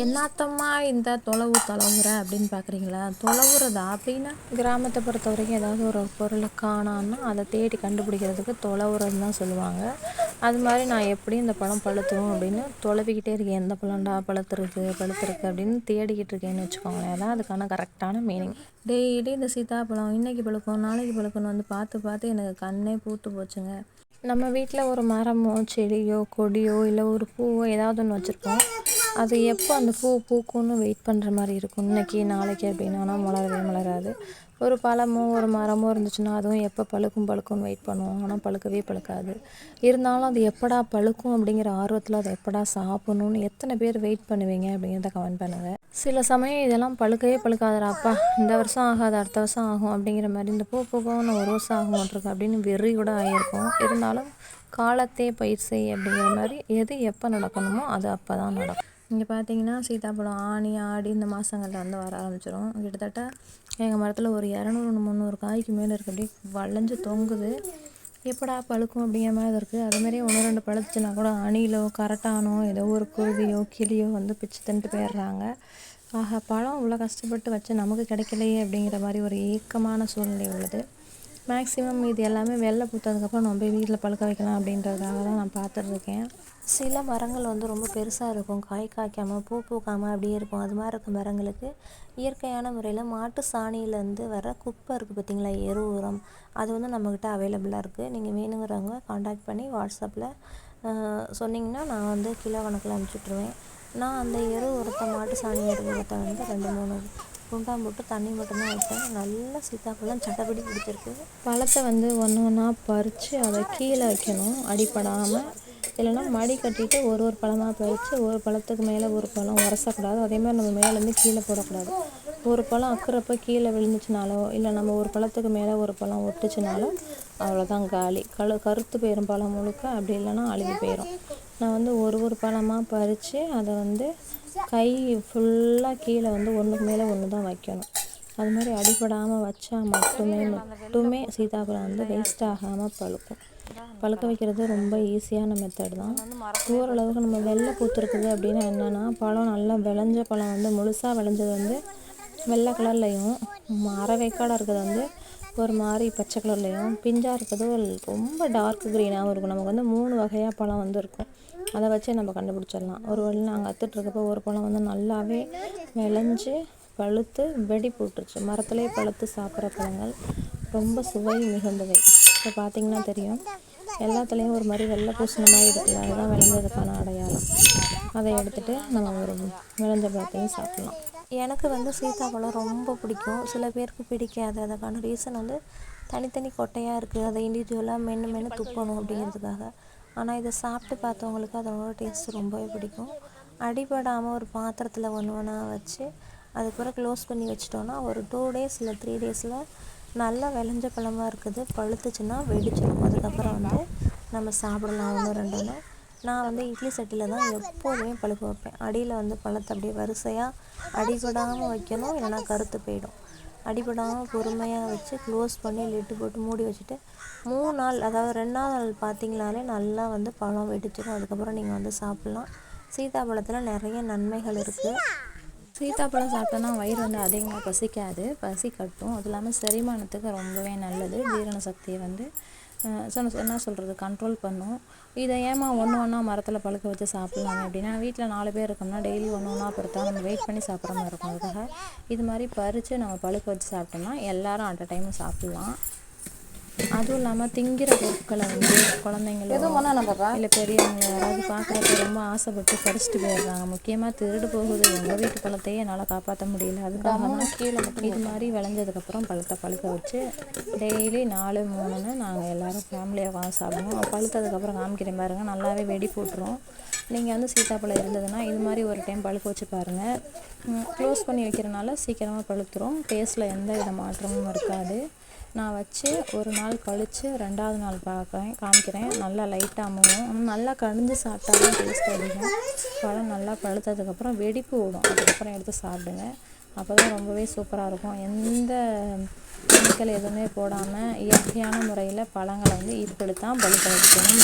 என்னாத்தம்மா இந்த தொலைவு தொலைவுற அப்படின்னு பார்க்குறீங்களா தொலைவுறதா? அப்படின்னா கிராமத்தை பொறுத்த வரைக்கும் ஏதாவது ஒரு பொருளை காணான்னா அதை தேடி கண்டுபிடிக்கிறதுக்கு தொலைவுறதுன்னு தான் சொல்லுவாங்க. அது மாதிரி நான் எப்படி இந்த பழம் பழுத்துவோம் அப்படின்னு தொலைவிக்கிட்டே இருக்கேன். எந்த பழம்டா பழுத்துருக்கு பழுத்துருக்கு அப்படின்னு தேடிக்கிட்டு இருக்கேன்னு வச்சுக்கோங்களேன். அதான் அதுக்கான கரெக்டான மீனிங் டெய்லி இந்த சீதாப்பழம் இன்றைக்கி பழுக்கும் நாளைக்கு பழுக்கணும் வந்து பார்த்து பார்த்து எனக்கு கண்ணே பூத்து போச்சுங்க. நம்ம வீட்டில் ஒரு மரமோ செடியோ கொடியோ இல்லை ஒரு பூவோ ஏதாவது ஒன்று வச்சுருப்போம் அது எப்போ அந்த பூ பூக்கும்னு வெயிட் பண்ணுற மாதிரி இருக்கும் இன்னைக்கு நாளைக்கு அப்படின்னா ஆனால் மலரவே மலராது. ஒரு பழமோ ஒரு மரமோ இருந்துச்சுன்னா அதுவும் எப்போ பழுக்கும் பழுக்கும்னு வெயிட் பண்ணுவோம். ஆனால் பழுக்கவே பழுக்காது. இருந்தாலும் அது எப்படா பழுக்கும் அப்படிங்கிற ஆர்வத்தில் அதை எப்படா சாப்பிட்ணுன்னு எத்தனை பேர் வெயிட் பண்ணுவீங்க அப்படிங்கிறத கமெண்ட் பண்ணுங்கள் சில சமயம் இதெல்லாம் பழுக்கவே பழுக்காதராப்பா இந்த வருஷம் ஆகாது அடுத்த வருஷம் ஆகும் அப்படிங்கிற மாதிரி இந்த பூ பூக்கவும் ஒரு வருஷம் ஆக மாட்டிருக்கு அப்படின்னு வெறி கூட ஆகியிருக்கும் இருந்தாலும் காலத்தே பயிர் செய் அப்படிங்கிற மாதிரி எது எப்போ நடக்கணுமோ அது அப்போ தான் நடக்கும். இங்கே பார்த்தீங்கன்னா சீதாப்பழம் ஆனி ஆடி இந்த மாதங்களில் வந்து வர ஆரம்பிச்சிடும் கிட்டத்தட்ட எங்கள் மரத்தில் ஒரு இரநூறு முந்நூறு காய்க்கு மேலே இருக்குது அப்படியே வளைஞ்சு தொங்குது. எப்படா பழுக்கும் அப்படிங்கிற மாதிரி இருக்குது அதுமாதிரி ஒன்று ரெண்டு பழுத்துச்சுன்னா கூட அணிலோ கரட்டானோ ஏதோ ஒரு குருவியோ கிளியோ வந்து பிச்சு தின்ட்டு போயிடுறாங்க ஆஹா பழம் இவ்வளோ கஷ்டப்பட்டு வச்சு நமக்கு கிடைக்கலையே அப்படிங்கிற மாதிரி ஒரு ஏக்கமான சூழ்நிலை உள்ளது. மேக்ஸிமம் இது எல்லாமே வெள்ளை பூத்ததுக்கப்புறம் நம்ம போய் வீட்டில் பழுக்க வைக்கலாம் அப்படின்றதுக்காக தான் நான் பார்த்துட்ருக்கேன். சில மரங்கள் வந்து ரொம்ப பெருசாக இருக்கும். காய் காய்க்காமல் பூ பூக்காமல் அப்படியே இருக்கும். அது மாதிரி இருக்க மரங்களுக்கு. இயற்கையான முறையில் மாட்டு சாணியிலேருந்து வர குப்பை இருக்குது பார்த்திங்களா? எரு உரம். அது வந்து நம்மக்கிட்ட அவைலபிளாக இருக்குது நீங்கள் வேணுங்கிறவங்க காண்டாக்ட் பண்ணி வாட்ஸ்அப்பில் சொன்னிங்கன்னா நான் வந்து கிலோ கணக்கில் அனுப்பிச்சுட்ருவேன். நான் அந்த எரு உரத்தை மாட்டு சாணி எரு உரத்தை வந்து ரெண்டு மூணு குண்டா போட்டு தண்ணி மட்டும்தான் வைப்பேன். நல்லா சீத்தாப்பழம் சட்டப்படி பிடிச்சிருக்கு. பழத்தை வந்து ஒன்று ஒன்றா பறித்து அதை கீழே வைக்கணும். அடிப்படாமல் இல்லைன்னா மடி கட்டிட்டு ஒரு ஒரு பழமாக பறித்து ஒரு பழத்துக்கு மேலே ஒரு பழம் உரசக்கூடாது. அதேமாதிரி நம்ம மேலேருந்து கீழே போடக்கூடாது. ஒரு பழம் அக்குறப்ப கீழே விழுந்துச்சுனாலோ இல்லை நம்ம ஒரு பழத்துக்கு மேலே ஒரு பழம் ஒட்டுச்சுனாலோ அவ்வளோதான் காலி. கழு கருத்து போயிடும் பழம் முழுக்க அப்படி இல்லைன்னா அழுகி போயிடும் நான் வந்து ஒரு ஒரு பழமாக பறித்து அதை வந்து கை ஃபுல்லாக கீழே வந்து ஒன்றுக்கு மேலே ஒன்று தான் வைக்கணும். அது மாதிரி அடிபடாமல் வச்சா மட்டுமே மட்டுமே சீதாப்பழம் வந்து வேஸ்ட் ஆகாமல் பழுக்கும். பழுக்க வைக்கிறது ரொம்ப ஈஸியான மெத்தட் தான். ஓரளவுக்கு நம்ம வெள்ளை பூத்துருக்குது அப்படின்னா என்னென்னா பழம் நல்லா விளைஞ்ச பழம் வந்து முழுசாக விளைஞ்சது வந்து வெள்ளை கலர்லேயும் அரை வேக்காடாக இருக்கிறது வந்து ஒரு மாதிரி பச்சை கலர்லேயும் பிஞ்சாக இருக்கிறது ரொம்ப டார்க் க்ரீனாகவும் இருக்கும். நமக்கு வந்து மூணு வகையாக பழம் வந்து இருக்கும். அதை வச்சே நம்ம கண்டுபிடிச்சிடலாம். ஒரு வழி நாங்கள் அத்துட்ருக்கப்போ ஒரு பழம் வந்து நல்லாவே விளைஞ்சு பழுத்து வெடி போட்டுருச்சு. மரத்துலேயே பழுத்து சாப்பிட்ற பழங்கள் ரொம்ப சுவை மிகுந்தவை. இப்போ பார்த்திங்கன்னா தெரியும். எல்லாத்துலேயும் ஒரு மாதிரி வெள்ளை பூசின மாதிரி இருக்குல்ல அதுதான் விளைஞ்சதுக்கான அடையாளம். அதை எடுத்துகிட்டு நம்ம ஒரு விளைஞ்ச பழத்தையும் சாப்பிட்லாம். எனக்கு வந்து சீதாப்பழம் ரொம்ப பிடிக்கும். சில பேருக்கு பிடிக்காது. அதுக்கான ரீசன் வந்து தனித்தனி கொட்டையாக இருக்குது அதை இண்டிவிஜுவலாக மென்று மென்று துப்பணும் அப்படிங்கிறதுக்காக. ஆனால் இதை சாப்பிட்டு பார்த்தவங்களுக்கு அதோட டேஸ்ட் ரொம்பவே பிடிக்கும். அடிபடாமல் ஒரு பாத்திரத்தில் ஒன்று ஒன்றா வச்சு அதுக்கப்புறம் க்ளோஸ் பண்ணி வச்சிட்டோன்னா ஒரு டூ டேஸ் இல்லை த்ரீ டேஸில் நல்லா விளைஞ்ச பழமாக இருக்குது. பழுத்துச்சுன்னா வெடிச்சிடும் அதுக்கப்புறம் வந்து நம்ம சாப்பிடலாம். ஒன்று ரெண்டுன்னு நான் வந்து இட்லி சட்டியில் தான் எப்போதுமே பழுக்க வைப்பேன். அடியில் வந்து பழத்தை அப்படியே வரிசையாக அடிபடாமல் வைக்கணும் இல்லைனா கருத்து போயிடும். அடிபடாமல் பொறுமையாக வச்சு க்ளோஸ் பண்ணி லிட்டு போட்டு மூடி வச்சுட்டு மூணு நாள் அதாவது ரெண்டாவது நாள் பார்த்தீங்கனாலே நல்லா வந்து பழம் வெடிச்சிடும். அதுக்கப்புறம் நீங்கள் வந்து சாப்பிட்லாம். சீதாப்பழத்தில் நிறைய நன்மைகள் இருக்குது சீத்தாப்பழம் சாப்பிட்டோன்னா வயிறு வந்து அதிகமாக பசிக்காது. பசி கட்டும். அது இல்லாமல் செரிமானத்துக்கு ரொம்பவே நல்லது. ஜீரண சக்தியை வந்து என்ன சொல்கிறது கண்ட்ரோல் பண்ணும். இதை ஏமா ஒன்று ஒன்றா மரத்தில் பழுக்க வச்சு சாப்பிட்லாமே அப்படின்னா வீட்டில் நாலு பேர் இருக்கோம்னா டெய்லி ஒன்று ஒன்றா பொறுத்தா நம்ம வெயிட் பண்ணி சாப்பிட்ற மாதிரி இருக்கும். அதுக்காக இது மாதிரி பறித்து நம்ம பழுக்க வச்சு சாப்பிட்டோம்னா எல்லோரும் அட் அ டைம் சாப்பிட்லாம். அதுவும் இல்லாமல் திங்கிற பொருட்களை வந்து குழந்தைங்களோ இல்லை பெரியவங்க யாராவது பார்க்குறப்ப ரொம்ப ஆசைப்பட்டு பறிச்சுட்டு போயிடுறாங்க. முக்கியமாக திருடு போகுது. எங்கள் வீட்டு பழத்தையே என்னால் காப்பாற்ற முடியல. அதுக்காக தான் இது மாதிரி விளைஞ்சதுக்கப்புறம் பழத்தை பழுக்க வச்சு டெய்லி நாலு மூணுன்னு நாங்கள் எல்லோரும் ஃபேமிலியாக வாங்க சாப்பிடுவோம். பழுத்ததுக்கப்புறம் காமிக்கிறேன் பாருங்கள் நல்லாவே வெடி போட்டுரும். நீங்கள் வந்து சீத்தாப்பழம் இருந்ததுன்னா இது மாதிரி ஒரு டைம் பழுக்க வச்சு பாருங்கள் க்ளோஸ் பண்ணி வைக்கிறனால சீக்கிரமாக பழுத்துரும். டேஸ்ட்டில் எந்த வித மாற்றமும் இருக்காது. நான் வச்சு ஒரு நாள் கழித்து ரெண்டாவது நாள் பார்க்குறேன் காமிக்கிறேன். நல்லா லைட்டாக அமுகும் நல்லா கடிஞ்சு சாப்பிட்டா தான் டேஸ்ட் அதிகம். பழம் நல்லா பழுத்ததுக்கப்புறம் வெடிப்பு விடும் அதுக்கப்புறம் எடுத்து சாப்பிடுங்க அப்போ தான் ரொம்பவே சூப்பராக இருக்கும். எந்த கெமிக்கல் எதுவுமே போடாமல் இயற்கையான முறையில் பழங்களை வந்து இப்படி தான் பழுக்க வைக்கணும்.